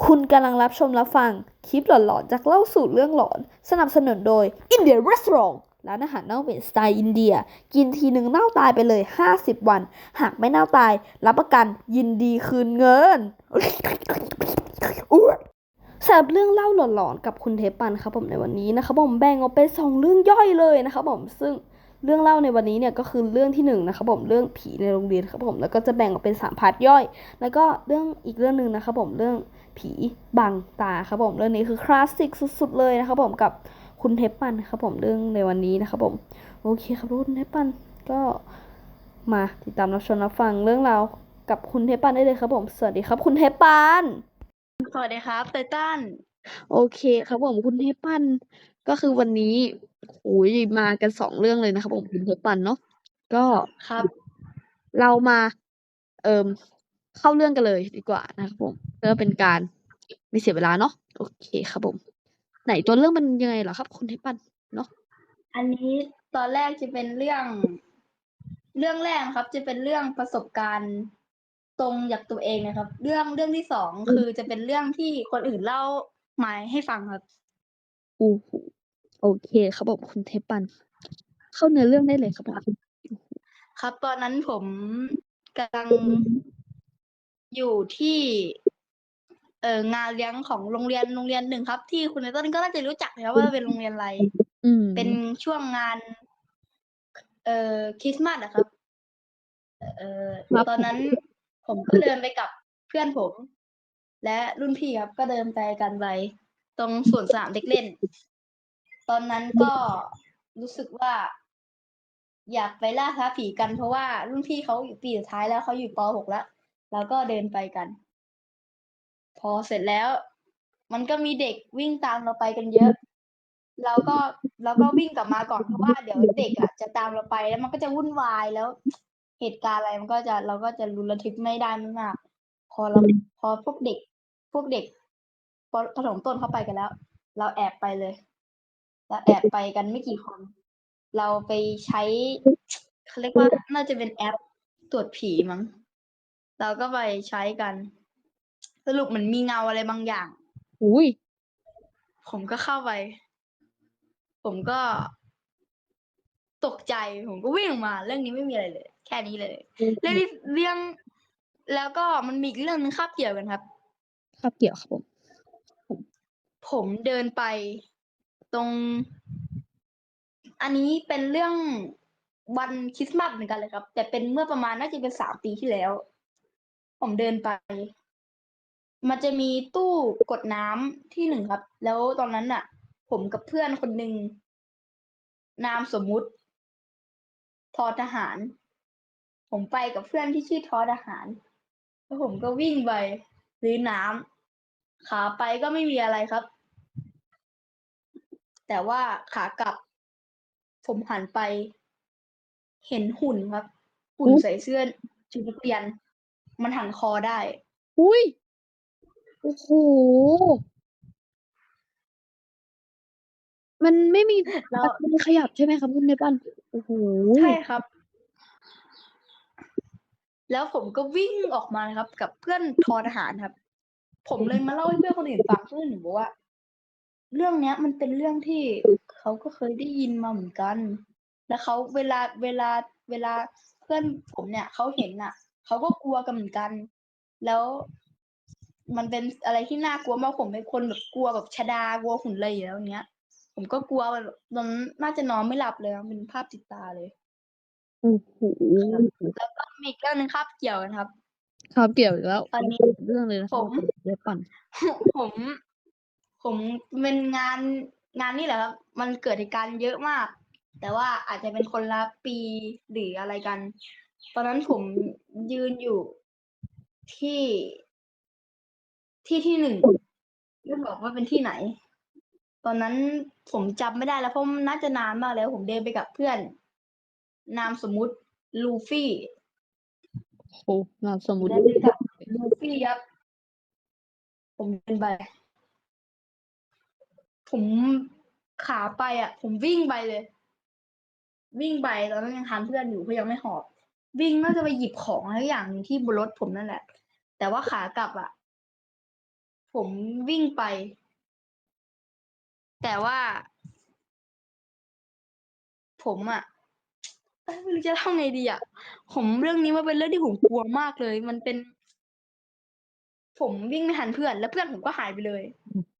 คุณกำลังรับชมรับฟัง คลิปหลอนๆ จากเล่าสู่เรื่องหลอน สนับสนุนโดย India Restaurant ร้านอาหารเน่าเหม็นสไตล์อินเดีย กินทีหนึ่งเน่าตายไปเลย 50 วัน หากไม่เน่าตาย รับประกันยินดีคืนเงินสำหรับเรื่องเล่าหลอนๆ กับคุณเทปันครับผมในวันนี้นะครับผมแบ่งออกเป็นสองเรื่องย่อยเลยนะครับผมซึ่งเรื่องเล่าในวันนี้เนี่ยก็คือเรื่องที่หนึ่งนะครับผมเรื่องผีในโรงเรียนครับผมแล้วก็จะแบ่งออกเป็นสามพาร์ทย่อย แล้วก็เรื่องอีกเรื่องหนึ่งนะครับผมเรื่อง ผีบังตาครับผมเรื่องนี้คือคลาสสิกสุดๆเลยนะครับผมกับคุณเทปปันครับผมเรื่องในวันนี้นะครับผมโอเคครับคุณเทปปันก็มาติดตามรับชมรับฟังเรื่องราวกับคุณเทปปันได้เลยครับผม สวัสดีครับ คุณเทปปันสวัสดีครับไตตันโอเคครับผมคุณเทปปันก็คือวันนี้โอ้ยมากันสองเรื่องเลยนะครับผมคุณเทปปันเนาะก็ครับ เรามาเอ่ม เข้าเรื่องกันเลยดีกว่านะครับผมเพื่อเป็นการไม่เสียเวลาเนาะโอเคครับผม ไหนตัวเรื่องมันยังไงเหรอครับ คุณเทปปันเนาะอันนี้ตอนแรกจะเป็นเรื่อง เรื่องแรกครับ จะเป็นเรื่องประสบการณ์ตรงจากตัวเองนะครับ เรื่องเรื่องที่สองคือจะเป็นเรื่องที่คนอื่นเล่ามาให้ฟังครับอู้หูโอเคครับผมคุณเทปปัน เข้าเนื้อเรื่องได้เลยครับผมครับ ตอนนั้นผมกำลัง อยู่ที่ เอ่องานเลี้ยงของโรงเรียนโรงเรียนหนึ่งครับ ที่คุณไตตันก็น่าจะรู้จักนะครับว่าเป็นโรงเรียนอะไร อืมเป็นช่วงงาน เอ่อคริสต์มาสนะครับ เอ่อครับตอนนั้นผมก็เดินไปกับเพื่อนผม และรุ่นพี่ครับ ก็เดินไปกันไปตรงสวนสนามเด็กเล่น ตอนนั้นก็รู้สึกว่า อยากไปล่าท้าผีกันเพราะว่ารุ่นพี่เขาอยู่ปีสุดท้ายแล้วเขาอยู่ป .6 แล้ว แล้วก็เดินไปกัน พอเสร็จแล้ว มันก็มีเด็กวิ่งตามเราไปกันเยอะเราก็เราก็วิ่งกลับมาก่อนเพราะว่าเดี๋ยวเด็กอะจะตามเราไปแล้วมันก็จะวุ่นวายแล้ว เหตุการณ์อะไรมันก็จะเราก็จะรุนระทึกไม่ได้มากพอเราพอพวกเด็ก พวกเด็กพอผสมต้นเข้าไปกันแล้ว เราแอบไปเลยเราแอบไปกันไม่กี่คน เราไปใช้เขาเรียกว่าน่าจะเป็นแอปตรวจผีมั้ง เราก็ไปใช้กัน สรุปเหมือนมีเงาอะไรบางอย่าง อุ้ยผมก็เข้าไป ผมก็ ตกใจผมก็วิ่งออกมา เรื่องนี้ไม่มีอะไรเลย แค่นี้เลย เรื่องที่เรื่องแล้วก็มันมีอีกเรื่องนึงคาบเกี่ยวกันครับครับเกี่ยวครับผม ผมเดินไปตรง อันนี้เป็นเรื่องวันคริสต์มาสเหมือนกันเลยครับ แต่เป็นเมื่อประมาณน่าจะเป็นสามปีที่แล้ว ผมเดินไป มันจะมีตู้กดน้ำที่หนึ่งครับ แล้วตอนนั้นน่ะ ผมกับเพื่อนคนหนึ่งนามสมมุติ ทอทหาร ผมไปกับเพื่อนที่ชื่อทอทหาร แล้วผมก็วิ่งไปซื้อน้ำขาไปก็ไม่มีอะไรครับ แต่ว่าขากลับ ผมหันไป เห็นหุ่นครับ หุ่นใส่เสื้อชุดนักเรียน มันหันคอได้ อุ้ย โอ้โห มันไม่มีแล้ว มันขยับใช่ไหมครับคุณเนปันโอ้โห ใช่ครับ แล้วผมก็วิ่งออกมานะครับ กับเพื่อนทอทหารครับ ผมเลยมาเล่าให้เพื่อนคนอื่นฟังเพื่อนหนูบอกว่า เรื่องเนี้ย มันเป็นเรื่องที่เขาก็เคยได้ยินมาเหมือนกัน แล้วเขาเวลาเวลาเวลาเพื่อนผมเนี่ยเขาเห็นน่ะ เขาก็กลัวกันเหมือนกัน แล้วมันเป็นอะไรที่น่ากลัวมากผมเป็นคนแบบกลัวแบบชะดากลัวหุ่นเลยอยู่แล้วเนี้ย ผมก็กลัวแบบตอนนั้นน่าจะนอนไม่หลับเลยครับเป็นภาพติดตาเลยโอ้โหแล้วก็มีอีกเรื่องหนึงครับเกี่ยวกันครับ ครับเกี่ยวอีกแล้วตอนนี้เรื่องเลยนะคผรับมเนปันผม ผมเป็นงานงานนี่แหละครับ มันเกิดเหตุการณ์เยอะมาก แต่ว่าอาจจะเป็นคนละปีหรืออะไรกัน ตอนนั้นผมยืนอยู่ที่ที่ที่หนึ่งไม่บอกว่าเป็นที่ไหน ตอนนั้นผมจำไม่ได้แล้วเพราะมันน่าจะนานมากแล้ว ผมเดินไปกับเพื่อน นามสมมุติลูฟี่โอ้โหนามสมมุติเดินไปกับลูฟี่ครับ ผมเดินไป ผมขาไปอะ ผมวิ่งไปเลย วิ่งไปตอนนั้นยังทานเพื่อนอยู่เพราะยังไม่หอบ วิ่งน่าจะไปหยิบของอะไรอย่างหนึ่งที่บนรถผมนั่นแหละ แต่ว่าขากลับอะผมวิ่งไป แต่ว่า ผมอะไม่รู้จะเล่าไงดีอะผมเรื่องนี้มันเป็นเรื่องที่ผมกลัวมากเลย มันเป็น ผมวิ่งไม่ทันเพื่อน แล้วเพื่อนผมก็หายไปเลย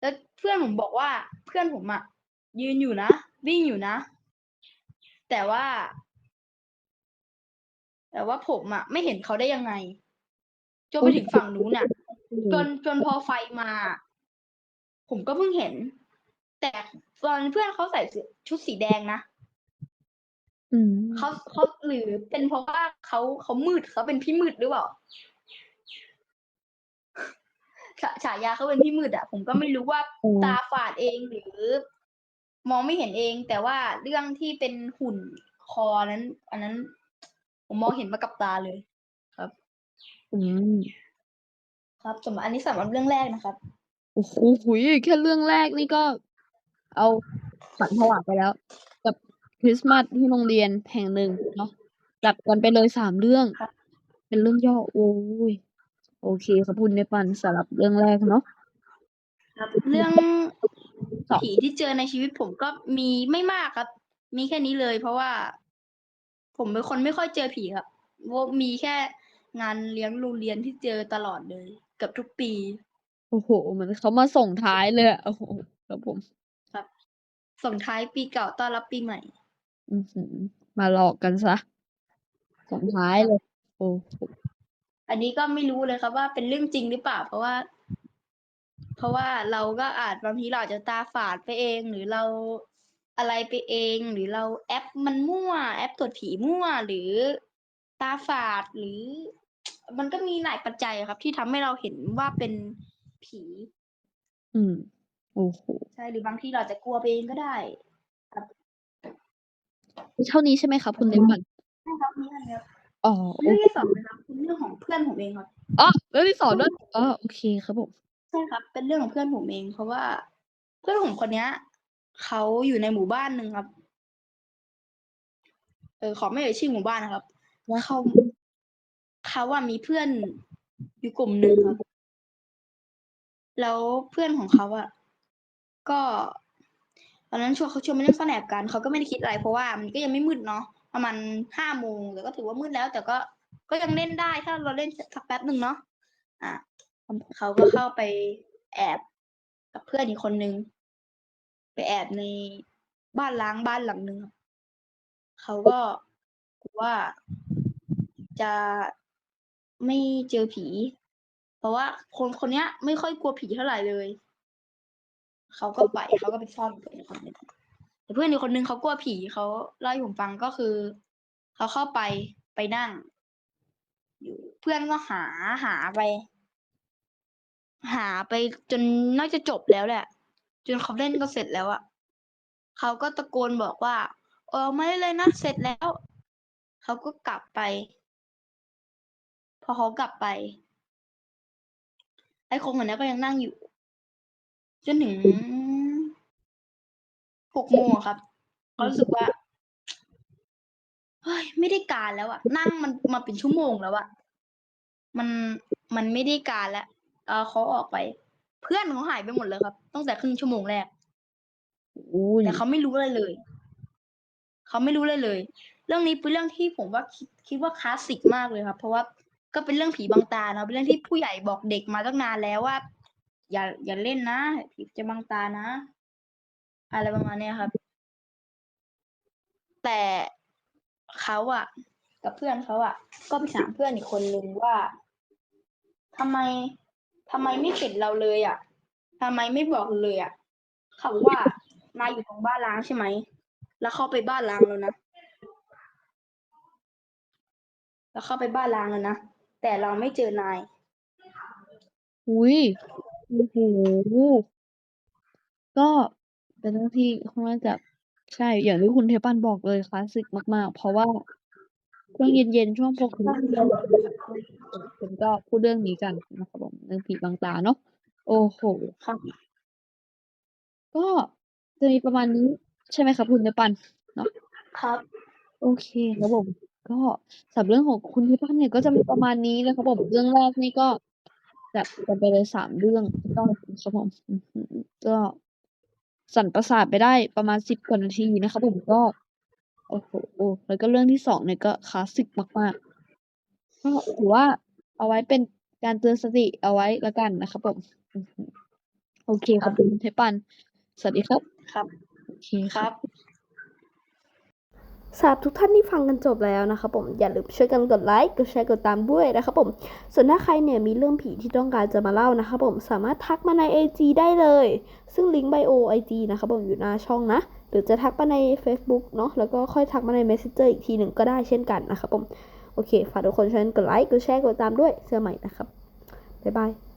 แล้วเพื่อนผมบอกว่า เพื่อนผมอะยืนอยู่นะวิ่งอยู่นะ แต่ว่า แต่ว่าผมอะไม่เห็นเขาได้ยังไง จนไปถึงฝั่งนู้นน่ะ จนจนพอไฟมา ผมก็เพิ่งเห็น แต่ตอนเพื่อนเขาใส่เสื้อชุดสีแดงนะอืมเขาเขาหรือเป็นเพราะว่าเขาเขามืดเขาเป็นพี่มืดหรือเปล่าฉาฉายาเขาเป็นพี่มืดอะผมก็ไม่รู้ว่าอืมตาฝาดเองหรือ มองไม่เห็นเอง แต่ว่าเรื่องที่เป็นหุ่นคอนั้น อันนั้น ผมมองเห็นมากับตาเลย ครับ อืมครับสำหรับอันนี้สำหรับเรื่องแรกนะครับ โอ้โหหุยแค่เรื่องแรกนี่ก็ เอาฝันผวาไปแล้ว กับคริสต์มาสที่โรงเรียนแห่งหนึ่งเนาะจัดกันไปเลยสามเรื่อง ครับ เป็นเรื่องย่อโอ้ยโอเคครับคุณในปันสำหรับเรื่องแรกเนาะครับ เรื่องสองผีที่เจอในชีวิตผมก็มีไม่มากครับ มีแค่นี้เลย เพราะว่า ผมเป็นคนไม่ค่อยเจอผีครับว่ามีแค่งานเลี้ยงโรงเรียนที่เจอตลอดเลยเกือบทุกปี โอ้โห เหมือนเขามาส่งท้ายเลยอะโอ้โหครับผม ครับ ส่งท้ายปีเก่าต้อนรับปีใหม่ อือหือมาหลอกกันซะส่งท้ายเลย โอ้โหอันนี้ก็ไม่รู้เลยครับว่าเป็นเรื่องจริงหรือเปล่า เพราะว่า เพราะว่าเราก็อาจบางทีเราอาจจะตาฝาดไปเอง หรือเรา อะไรไปเอง หรือเราแอปมันมั่ว แอปตรวจผีมั่วหรือตาฝาดหรือ มันก็มีหลายปัจจัยครับ ที่ทำให้เราเห็นว่าเป็นผี อืมโอ้โหใช่หรือบางทีเราอาจจะกลัวไปเองก็ได้เท่านี้ใช่ไหมครับคุณในปันใช่ครับนี่ครับอ๋อเรื่องที่สองนะครับเป็นเรื่องของเพื่อนผมเองครับอ๋อเรื่องที่สองด้วยอ๋อโอเคครับผมใช่ครับ เป็นเรื่องของเพื่อนผมเอง เพราะว่า เพื่อนผมคนเนี้ย เขาอยู่ในหมู่บ้านหนึ่งครับ เออขอไม่เอ่ยชื่อหมู่บ้านนะครับว่าเขาเขาว่ามีเพื่อนอยู่กลุ่มหนึ่งครับ แล้วเพื่อนของเขาอะก็ตอนนั้นชวนเขาชวนมาเล่นซ่อนแอบกันเขาก็ไม่ได้คิดอะไรเพราะว่ามันก็ยังไม่มืดเนาะประมาณห้าโมงแต่ก็ถือว่ามืดแล้ว แต่ก็ก็ยังเล่นได้ถ้าเราเล่นสักแป๊บหนึ่งเนาะอะเขาก็เข้าไปแอบกับเพื่อนอีกคนนึง ไปแอบในบ้านล้างบ้านหลังหนึ่งเขาก็กลัวว่าจะไม่เจอผี เพราะว่าคนคนเนี้ยไม่ค่อยกลัวผีเท่าไหร่เลย เขาก็ไปเขาก็ไปซ่อนกับเพื่อนอีกคนนึงแต่เพื่อนอีกคนนึงเขากลัวผีเขาเล่าให้ผมฟังก็คือ เขาเข้าไปไปนั่ง อยู่เพื่อนก็หาหาไป หาไปจนน่าจะจบแล้วแหละ จนเขาเล่นก็เสร็จแล้วอะเขาก็ตะโกนบอกว่าออกมาได้เลยนะเสร็จแล้ว เขาก็กลับไป พอเขากลับไป ไอ้คนคนนี้ก็ยังนั่งอยู่ จนถึงหกโมงครับเขารู้สึกว่าเฮ้ยไม่ได้การแล้วอะนั่งมันมาเป็นชั่วโมงแล้วอะมันมันไม่ได้การแล้วเออเขาออกไป เพื่อนเขาหายไปหมดเลยครับตั้งแต่ครึ่งชั่วโมงแรกอุ้ยแต่เขาไม่รู้อะไรเลย เขาไม่รู้เลยเลย เรื่องนี้เป็นเรื่องที่ผมว่าคิดคิดว่าคลาสสิกมากเลยครับ เพราะว่าก็เป็นเรื่องผีบังตาเนาะเป็นเรื่องที่ผู้ใหญ่บอกเด็กมาตั้งนานแล้วว่า อย่าอย่าเล่นนะผีจะบังตานะ อะไรประมาณเนี้ยครับ แต่เขาอะกับเพื่อนเขาอะก็ไปถามเพื่อนอีกคนนึงว่าทำไม ทำไมไม่เห็นเราเลยอะทำไมไม่บอกเลยอะเขาว่านายอยู่ตรงบ้านล้างใช่ไหม แล้วเข้าไปบ้านล้างแล้วนะ แล้วเข้าไปบ้านล้างแล้วนะ แต่เราไม่เจอนาย อุ้ยโอ้โหก็เป็นเรื่องที่ค่อนข้างจะใช่อย่างที่คุณเทปันบอกเลยคลาสสิกมาก ๆ เพราะว่า ช่วงเย็นๆช่วงพวกนี้คนก็พูดเรื่องนี้กันนะครับผมเรื่องผีบางตาเนาะโอ้โหครับก็จะมีประมาณนี้ใช่ไหมครับคุณเทปันเนาะครับ โอเคครับผมก็สำหรับเรื่องของคุณที่บ้านเนี่ยก็จะมีประมาณนี้นะครับผมเรื่องแรกนี่ก็จจัดกันไปเลยสามเรื่องก็ครับผมอือหือก็สั่นประสาทไปได้ประมาณสิบกว่านาทีนะครับผมก็ โอ้โหแล้วก็เรื่องที่สองเนี่ยก็คลาสสิกมากๆก็ถือว่าเอาไว้เป็นการเตือนสติเอาไว้แล้วกันนะครับผมอือหือโอเคครับคุณเทปัน สวัสดีครับ ครับโอเคคครัรับบสำหรับทุกท่านที่ฟังกันจบแล้วนะครับผมอย่าลืมช่วยกันกดไลค์กดแชร์กดตามด้วยนะครับผม ส่วนถ้าใครเนี่ยมีเรื่องผีที่ต้องการจะมาเล่านะครับผมสามารถทักมาใน IG ได้เลย ซึ่งลิงก์ไบโอ IG นะครับผมอยู่หน้าช่องนะ หรือจะทักมาใน Facebook เนาะแล้วก็ค่อยทักมาใน Messenger อีกทีหนึ่งก็ได้เช่นกันนะครับผม โอเค ฝากทุกคนช่วยกดไลค์ กดแชร์ กดตามด้วยเสื้อใหม่นะครับ บ๊ายบาย